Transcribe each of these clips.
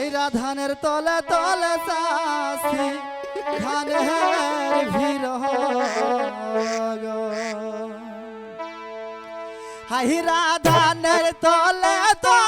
ভাইরা ধানের তলে তলে চাষি ধানের ভিড় হাইরা ধানের তলে তলে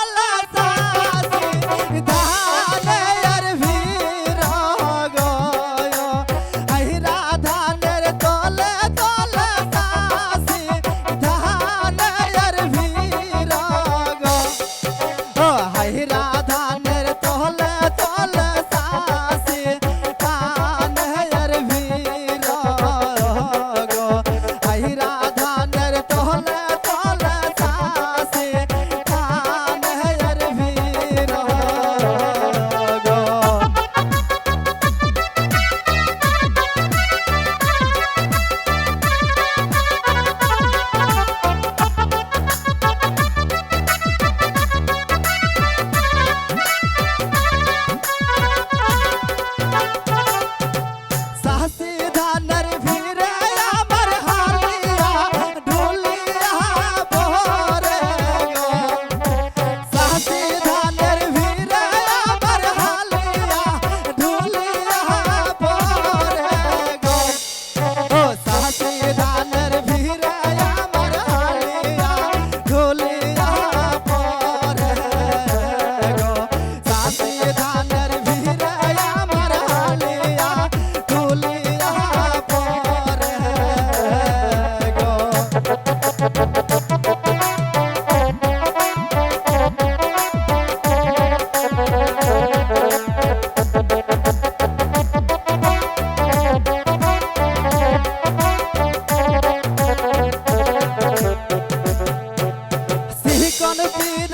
I'm a kid.